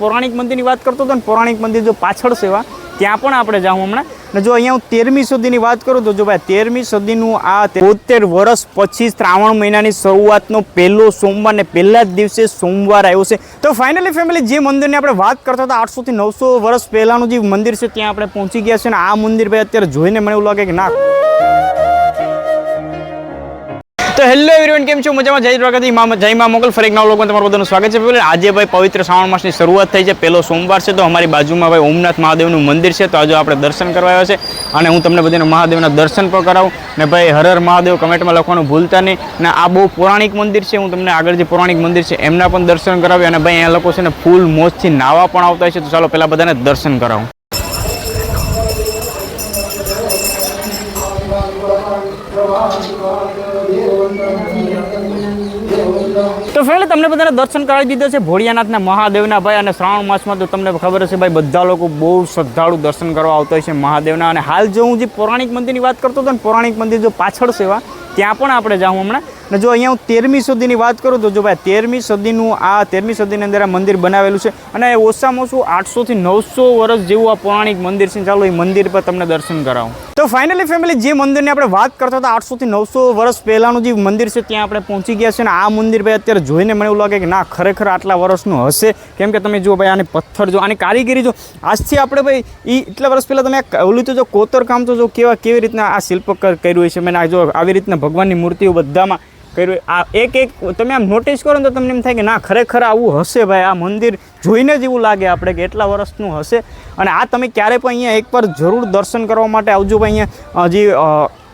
પૌરાણિક મંદિરની વાત કરતો હતો ને, પૌરાણિક મંદિર જો પાછળ સેવા, ત્યાં પણ આપણે જાઉં હમણાં. ને જો અહીંયા હું તેરમી સદીની વાત કરું તો જો ભાઈ, તેરમી સદીનું આ તોતેર વર્ષ પછી શ્રાવણ મહિનાની શરૂઆતનો પહેલો સોમવાર ને પહેલા જ દિવસે સોમવાર આવ્યો છે. તો ફાઇનલી ફેમિલી જે મંદિરની આપણે વાત કરતા હતા, આઠસોથી નવસો વર્ષ પહેલાંનું જે મંદિર છે, ત્યાં આપણે પહોંચી ગયા છે ને, આ મંદિર ભાઈ અત્યારે જોઈને મને એવું લાગે કે ના. તો હેલો એવરીવન કેમ છો? મજામાં? જય દ્વારકાથી મા જય મા મોગલ. ફરી એક નવા લોકોમાં તમારું બધાનું સ્વાગત છે. પેલું આજે ભાઈ પવિત્ર શ્રાવણ માસની શરૂઆત થઈ છે. પહેલો સોમવાર છે, તો અમારી બાજુમાં ભાઈ ઓમનાથ મહાદેવનું મંદિર છે. તો આજે આપણે દર્શન કરવા આવ્યા છે. અને હું તમને બધાને મહાદેવના દર્શન પણ કરાવું. ને ભાઈ હર મહાદેવ કમેન્ટમાં લખવાનું ભૂલતા નહીં. ને આ બહુ પૌરાણિક મંદિર છે. હું તમને આગળ જે પૌરાણિક મંદિર છે, એમના પણ દર્શન કરાવી. અને ભાઈ અહીંયા લોકો છે ને ફૂલ મોજથી નાવા પણ આવતા છે. તો ચાલો પહેલાં બધાને દર્શન કરાવું. તો ફ્રેન્ડ તમને બધાને દર્શન કરાવી દીધા છે ભોળિયાનાથના મહાદેવના ભાઈ અને શ્રાવણ માસમાં તો તમને ખબર હશે ભાઈ, બધા લોકો બહુ શ્રદ્ધાળુ દર્શન કરવા આવતા હોય છે મહાદેવના. અને હાલ જો હું જે પૌરાણિક મંદિરની વાત કરતો હતો ને, પૌરાણિક મંદિર જો પાછળ સેવા, ત્યાં પણ આપણે જાઉં હમણાં. ને જો અહીંયા હું તેરમી સદીની વાત કરું તો જો ભાઈ, તેરમી સદીનું આ તેરમી સદીની અંદર આ મંદિર બનાવેલું છે અને ઓછામાં ઓછું આઠસોથી નવસો વર્ષ જેવું આ પૌરાણિક મંદિર છે. ચાલો એ મંદિર પર તમને દર્શન કરાવું. તો ફાઇનલી ફેમિલી જે મંદિરની આપણે વાત કરતા હતા, આઠસોથી નવસો વર્ષ પહેલાંનું જે મંદિર છે ત્યાં આપણે પહોંચી ગયા છે અને આ મંદિર ભાઈ અત્યારે જોઈને મને એવું લાગે કે ના, ખરેખર આટલા વર્ષનું હશે. કેમ કે તમે જુઓ ભાઈ, આને પથ્થર જો, આની કારીગરી જો, આજથી આપણે ભાઈ એ એટલા વર્ષ પહેલાં તમે ઓલું તો જો કોતર કામ તો જો કેવા કેવી રીતના આ શિલ્પ કર્યું છે. મેં આ જો આવી રીતના ભગવાનની મૂર્તિઓ બધામાં કર્યું. આ એક એક તમે આમ નોટિસ કરો ને તો તમને એમ થાય કે ના, ખરેખર આવું હશે ભાઈ. આ મંદિર જોઈને જ એવું લાગે આપણે કે એટલા વર્ષનું હશે. અને આ તમે ક્યારે પણ અહીંયા એકવાર જરૂર દર્શન કરવા માટે આવજો ભાઈ અહીંયા. હજી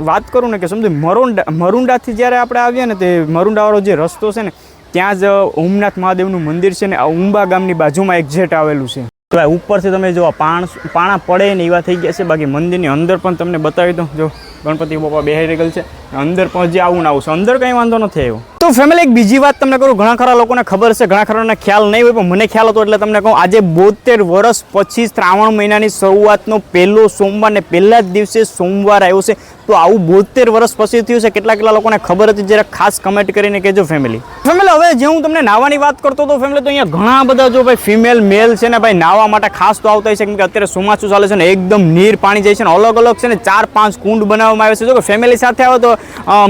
વાત કરું ને કે સમજો, મરુંડા, મરુંડાથી જ્યારે આપણે આવ્યા ને તે મરુંડાવાળો જે રસ્તો છે ને, ત્યાં જ ઓમનાથ મહાદેવનું મંદિર છે ને, આ ઉંબા ગામની બાજુમાં એક્ઝેટ આવેલું છે. ઉપરથી તમે જો પાણ, પાણા પડે ને એવા થઈ ગયા છે. બાકી મંદિરની અંદર પણ તમને બતાવી દઉં. જો ગણપતિ બાપા બેહાઈ ગયેલ છે. અંદર પણ હજી આવું ને આવું અંદર કંઈ વાંધો નથી આવ્યો. તો ફેમિલી એક બીજી વાત તમને કરું ઘણા ખરા લોકોને ખબર છે, ઘણા ખરાને ખ્યાલ નહીં હોય, પણ મને ખ્યાલ હતો એટલે તમને કહું, આજે બોતેર વર્ષ પછી શ્રાવણ મહિનાની શરૂઆતનો પહેલો સોમવાર ને પહેલા જ દિવસે સોમવાર આવ્યો છે. તો આવું બોતેર વર્ષ પછી થયું છે, કેટલા કેટલા લોકોને ખબર હતી જરા ખાસ કમેન્ટ કરીને કહેજો ફેમિલી ફેમિલી હવે જે હું તમને નાવાની વાત કરતો હતો ફેમિલી તો અહીંયા ઘણા બધા જો ભાઈ ફિમેલ મેલ છે ને ભાઈ, નાવા માટે ખાસ તો આવતા છે, કેમ કે અત્યારે ચોમાસું ચાલે છે ને, એકદમ નીર પાણી જાય છે ને, અલગ અલગ છે ને, ચાર પાંચ કુંડ બનાવવામાં આવે છે. જો કે ફેમિલી સાથે આવે તો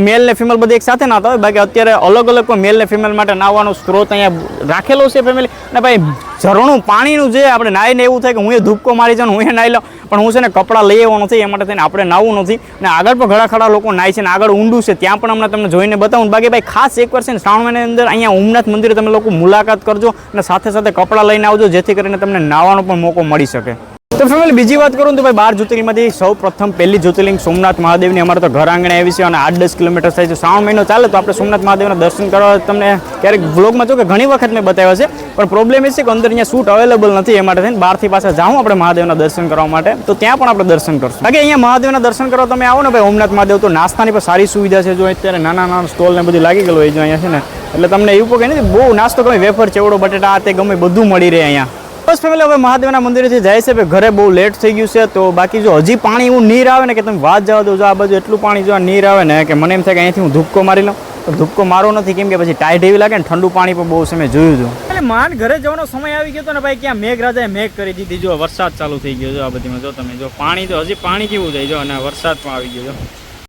મેલ ને ફિમેલ બધી એક સાથે નાતા હોય, બાકી અત્યારે અલગ અલગ મેલ ને ફિમેલ માટે નાવાનો સ્ત્રોત અહીંયા રાખેલો છે ફેમિલી અને ભાઈ ઝરણું પાણીનું જે આપણે નાહીને એવું થાય કે હું એ ધૂપકો મારી જાઉં હું એ નાહી લઉં, પણ હું છે ને કપડાં લઈ એવો નથી એ માટે થઈને આપણે નાવું નથી. અને આગળ પણ ઘણા ખરા લોકો નાય છે ને આગળ ઊંડું છે, ત્યાં પણ હમણાં તમને જોઈને બતાવું બાકી ભાઈ ખાસ એકવાર છે ને શ્રાવણ મહિનાની અંદર અહીંયા ઉમનાથ મંદિરે તમે લોકો મુલાકાત કરજો અને સાથે સાથે કપડાં લઈને આવજો, જેથી કરીને તમને નાહવાનો પણ મોકો મળી શકે. તો ફેમિલી બીજી વાત કરું તો ભાઈ બાર જ્યોતિર્લિંગમાંથી સૌ પ્રથમ પહેલી જ્યોતિર્લિંગ સોમનાથ મહાદેવની. અમારે તો ઘર આંગણે આવી છે અને આઠ દસ કિલોમીટર થાય છે. શ્રાવણ મહિનો ચાલે તો આપણે સોમનાથ મહાદેવના દર્શન કરવા તમને ક્યારેક વ્લોગમાં જો કે ઘણી વખત મેં બતાવ્યા છે, પણ પ્રોબ્લેમ એ છે કે અંદર અહીંયા સૂટ અવેલેબલ નથી એ માટે થઈને બહારથી પાછા જાઉં આપણે મહાદેવના દર્શન કરવા માટે. તો ત્યાં પણ આપણે દર્શન કરશું. બાકી અહીંયા મહાદેવના દર્શન કરવા તમે આવો ને ભાઈ ઓમનાથ મહાદેવ તો નાસ્તાની પણ સારી સુવિધા છે. જો અત્યારે નાના નાના સ્ટોલ ને બધું લાગી ગયેલું હોય જો અહીંયા છે ને, એટલે તમને એવું કહે નથી બહુ નાસ્તો ગમે, વેફર, ચેવડો, બટેટા, આ તે ગમે બધું મળી રહે અહીંયા. બસ ફેમિલી હવે મહાદેવના મંદિરેથી જાય છે ઘરે બહુ લેટ થઈ ગયું છે, તો બાકી જો હજી પાણી એવું નીર આવે ને કે તમે વાત જવા દો, જો આ બાજુ એટલું પાણી જો આ નીર આવે ને કે મને એમ થાય કે અહીંથી હું ધૂપકો મારી લઉં. તો ધૂપકો મારો નથી, કેમ કે પછી ટાઈટ એવી લાગે ને, ઠંડુ પાણી પણ બહુ સમય જોયું હતું. એટલે માન ઘરે જવાનો સમય આવી ગયો તો ને ભાઈ, ક્યાં મેઘરાજાએ મેઘ કરી દીધી, જો વરસાદ ચાલુ થઈ ગયો, જો આ બધીમાં, જો તમે જો, પાણી તો હજી પાણી કેવું જાય, જો અને વરસાદ પણ આવી ગયો, જો.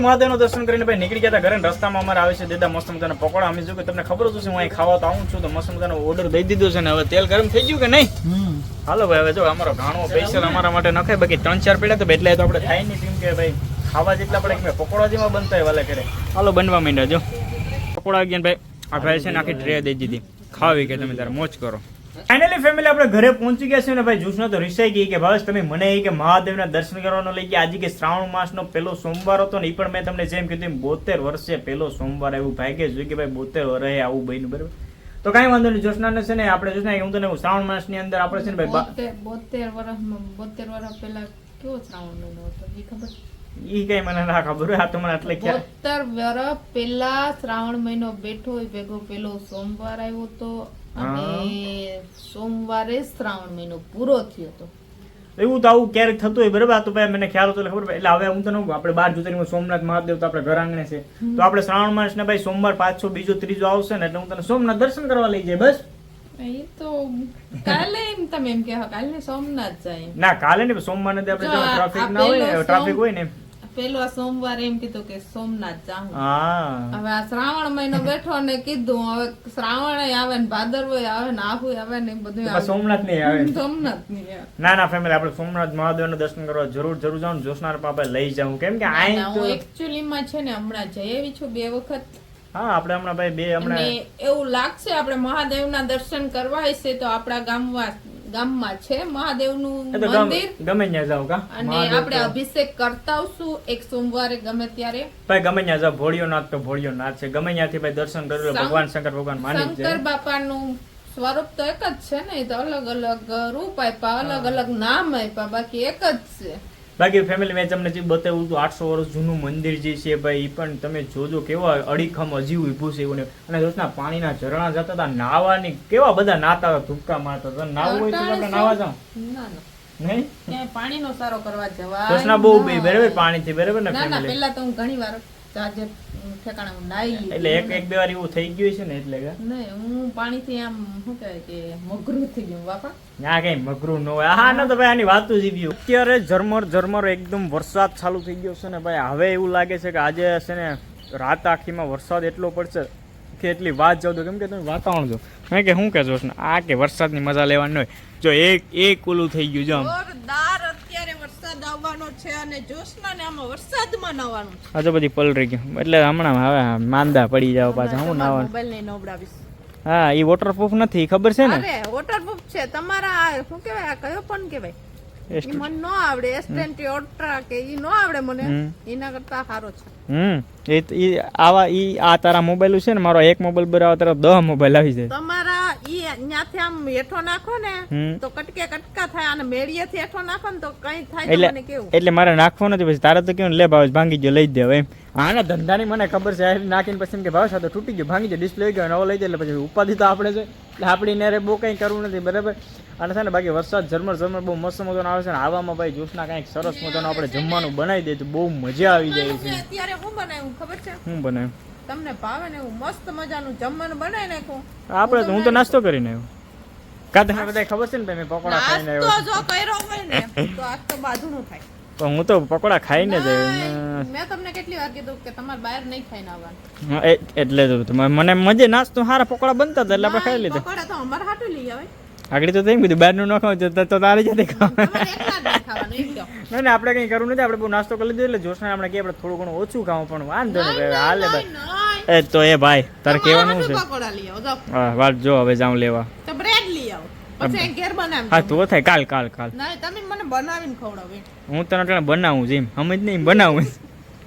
મહાદેવનું દર્શન કરીને ભાઈ નીકળી ગયા હતા ઘરે રસ્તામાં અમારે આવે છે દેદા મસ્ત મજાના પકોડા. અમે જો કે તમને ખબર જ હું અહીં ખાવા તો આવું છું તો મસ્ત મજાનો ઓર્ડર દઈ દીધો છે ને હવે તેલ ગરમ થઈ ગયું કે નહીં? હાલો ભાઈ હવે જો અમારો ઘાણો સ્પેશિયલ અમારા માટે નખાય બાકી ત્રણ ચાર પેડા તો એટલે તો આપણે થાય નહીં કેમ કે ભાઈ ખાવા જેટલા પડે કે પકોડા જેમાં બનતા હોય વાલે કરે. હાલો બનવા માંડ્યા જો. પકોડા ગયા ભાઈ આ ભાઈ છે ને આખી ટ્રે દઈ દીધી. ખાવી કે તમે તારે મોજ કરો. ફાઇનલી ફેમિલી આપણે ઘરે પહોંચી ગયા છે ને ભાઈ જૂસનો તો રિસાઈ ગઈ કે ભાવેશ તમે મને એ કે મહાદેવના દર્શન કરવાનો લઈ ગયા. આજે કે શ્રાવણ માસનો પહેલો સોમવાર હતો ને એ પણ મેં તમને જેમ કીધું બોતેર વર્ષે પહેલો સોમવાર એવું ભાગ્ય જોયું કે ભાઈ બોતેર વર્ષે આવું બન્યું બરાબર? તો કાંઈ વાંધો નહીં જોશનાને છે ને આપણે જોશના હું તને શ્રાવણ માસની અંદર આપણે છે ને ભાઈ બોતેર વર્ષમાં બોતેર વર્ષ પહેલા કેવો શ્રાવણ મહિનો હતો એ ખબર? ઈ કઈ મને ના ખબર હોય આ તો મને એટલે ક્યાં બોતેર વર્ષ પહેલા શ્રાવણ મહિનો બેઠો ભેગો પેલો સોમવાર આવ્યો તો અને સોમવારે શ્રાવણ મહિનો પૂરો થયો હતો. એવું તો આવું ક્યારેક થતું હોય બરાબર? તો ભાઈ મને ખ્યાલ હતો ખબર એટલે હવે હું તને કહું, આપણે બાર જ્યોતિર્લિંગમાં સોમનાથ મહાદેવ તો આપણે ઘર આંગણે છે. તો આપણે શ્રાવણ માસ ને ભાઈ સોમવાર પાછો બીજો ત્રીજો આવશે ને એટલે હું તને સોમનાથ દર્શન કરવા લઈ જાય બસ. એ તો કાલે એમ તમે એમ કે કાલે સોમનાથ જાય ના કાલે ને સોમવાર ને આપણે ટ્રાફિક ના હોય ટ્રાફિક હોય ને પેલો સોમવારે એમ કીધું કે સોમનાથ જાઉં. હા. હવે આ શ્રાવણ મહિનો બેઠો ને કીધું હવે શ્રાવણ આવે ને ભાદરવો આવે ને આહુ આવે ને બધું આવે. સોમનાથ નહીં આવે. સોમનાથની ના ના ફેમિલી આપણે સોમનાથ મહાદેવના દર્શન કરવા જરૂર જરૂર જાઉં જોશનાર પાપા લઈ જાઉં. કેમ કે આ હું એકચ્યુઅલી માં છે ને હમણાં જઈ આવી છું બે વખત. હા આપણે હમણાં ભાઈ બે હમણાં એવું લાગશે આપણે મહાદેવના દર્શન કરવા હશે તો આપણા ગામમાં ગામમાં છે મહાદેવનું મંદિર. ગમે ત્યાં જાવ કા? અને આપણે અભિષેક કરતા આવશું એક સોમવારે ગમે ત્યારે. ભાઈ ગમે ત્યાં જાવ ભોળિયો નાથ તો ભોળિયો નાથ છે. ગમે ત્યાંથી ભાઈ દર્શન કરી ભગવાન શંકર ભગવાન માની શંકર બાપાનું સ્વરૂપ તો એક જ છે ને એ તો અલગ અલગ રૂપ આપ્યા અલગ અલગ નામ આપ્યા બાકી એક જ છે. બાકી ફેમિલી મેં તમને જે બતાવ્યું હતું આઠસો વર્ષ જૂનું મંદિર જે છે ભાઈ પણ તમે જોજો કેવા અડીખમ હજી ઊભું છે એવું અને દોસ્તના પાણીના ઝરણા જતા હતા નાવાની કેવા બધા નાતા હતા ધુક્કા મારતા હતા નાવું હોય તો આપણે નાવા જાઓ. નહીં? પાણીનો સારો કરવા જવા દોસ્તના બહુ બરાબર પાણીથી બરાબર ને પેલા તો હું ઘણી વાર ઠેકાણે હું નાઈ એટલે એક એક બે વાર એવું થઈ ગયું છે ને એટલે કે? નહીં હું પાણીથી આમ શું કહેવાય કે મગરું થઈ ગયું બાપા. ના કઈ મગરું ન હોય. હા ના તો ભાઈ આની વાત જ ગયું અત્યારે ઝરમર ઝરમર એકદમ વરસાદ ચાલુ થઈ ગયો છે ને ભાઈ હવે એવું લાગે છે કે આજે છે ને રાત આખીમાં વરસાદ એટલો પડશે કે એટલી વાત જાવ તો કેમ કે તમે વાતાવરણ જો મેં કે શું ને આ કે વરસાદની મજા લેવાની હોય. જો એક એક ઓલું થઈ ગયું જો આમ. વરસાદ આવવાનો છે અને જોશના ને આમાં વરસાદમાં નાવાનું છે. આ બધી પલરી ગયું. એટલે હમણાં હવે માંદા પડી જાવ પાછા. હું નાવાનું મોબાઈલ ને નવડાવીશ હા એ વોટરપ્રૂફ નથી ખબર છે ને? અરે વોટરપ્રૂફ છે. તમારા આ શું કહેવાય આ કયો પણ કહેવાય? એસ- ઈ મને ન આવડે S20 Ultra કે ઈ નો આવડે મને. એના કરતા સારો છે. હમ. એ આવા ઈ આ તારા મોબાઈલ છે ને મારો એક મોબાઈલ બરાબર તારા દહ મોબાઈલ આવી જાય. તમારા ઈ ન્યાથી આમ હેઠો નાખો ને તો કટકે કટકા થાય અને મેળીએથી હેઠો નાખો ને તો કઈ થાય એટલે મને કેવું? એટલે મારે નાખવો નથી પછી તારે તો કેવું લે ભાવ ભાંગી ગયો લઈ દેવ એમ. આના ધંધાની મને ખબર છે નાખીને પછી એમ કે ભાવ સાથે તૂટી ગયો ભાંગી ગયો ડિસ્પ્લે ગયો નવો લઈ જાય એટલે પછી ઉપાધિ તો આપણે છે. એટલે આપણી નેરે બહુ કંઈ કરવું નથી બરાબર? અને છે ને બાકી વરસાદ ઝરમર ઝરમર બહુ મસ્ત મજાનો આવે છે ને આવામાં ભાઈ જ્યુસના કાંઈક સરસ મજાનું આપણે જમવાનું બનાવી દઈએ તો બહુ મજા આવી જાય છે. અત્યારે હું બનાવ્યું ખબર છે? શું બને તમને ભાવે ને એવું મસ્ત મજાનું જમવાનું બનાવી નાખું. આપણે તો હું તો નાસ્તો કરીને આવ્યો. કાં તમને બધા ખબર છે ને તમે મેં પકોડા ખાઈને આવ્યો નાસ્તો જો કર્યો હોય ને તો આજ તો બાજુનું થાય. તો હું તો પકોડા ખાઈને જ આવ્યો મેં તમને કેટલી વાર કીધું કે તમારે બહાર નહીં ખાઈને આવવાનું. એટલે જ મને મજે નાસ્તો સારા પકોડા બનતા હતા એટલે આપણે ખાઈ લીધા. પકોડા તો અમારે હાટું લઈ આવે. આગળ તો તેમ કીધું બહારનું ન ખાવ તો તારી જ. ના ના આપણે કંઈ કરવું નથી આપણે બહુ નાસ્તો કરી લીધો એટલે જોશને આપણે કે આપણે થોડું ઘણું ઓછું ખાવું પણ વાંધો નહીં હાલે ભાઈ. એ તો એ ભાઈ તારે કહેવાનું છે. હા વાત જો હવે જાઉં લેવા તો બ્રેડ લઈ આવો હા તો થાય કાલ કાલ કાલ તમે મને બનાવીને ખવડાવો. હું તને બનાવું જેમ સમજ નહીં બનાવું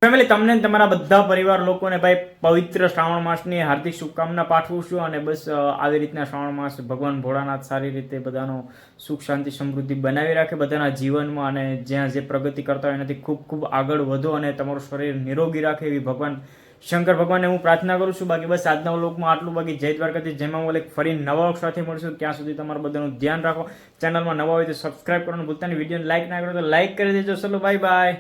ફેમિલી તમને તમારા બધા પરિવાર લોકોને ભાઈ પવિત્ર શ્રાવણ માસની હાર્દિક શુભકામના પાઠવું છું અને બસ આવી રીતના શ્રાવણ માસ ભગવાન ભોળાનાથ સારી રીતે બધાનો સુખ, શાંતિ, સમૃદ્ધિ બનાવી રાખે, બધાના જીવનમાં અને જ્યાં જે પ્રગતિ કરતા હોય એનાથી ખૂબ ખૂબ આગળ વધો અને તમારું શરીર નિરોગી રાખે એવી ભગવાન, શંકર ભગવાનને હું પ્રાર્થના કરું છું. બાકી બસ, આજના લોકમાં આટલું બાકી. જય દ્વારકાથી જેમાં હું ફરી નવા સાથે મળશું. ત્યાં સુધી તમારું બધાનું ધ્યાન રાખો. ચેનલમાં નવા હોય તો સબસ્ક્રાઈબ કરવાનું ભૂલતા નહીં. વિડીયોને લાઈક ના કરો તો લાઈક કરી દેજો. ચલો બાય બાય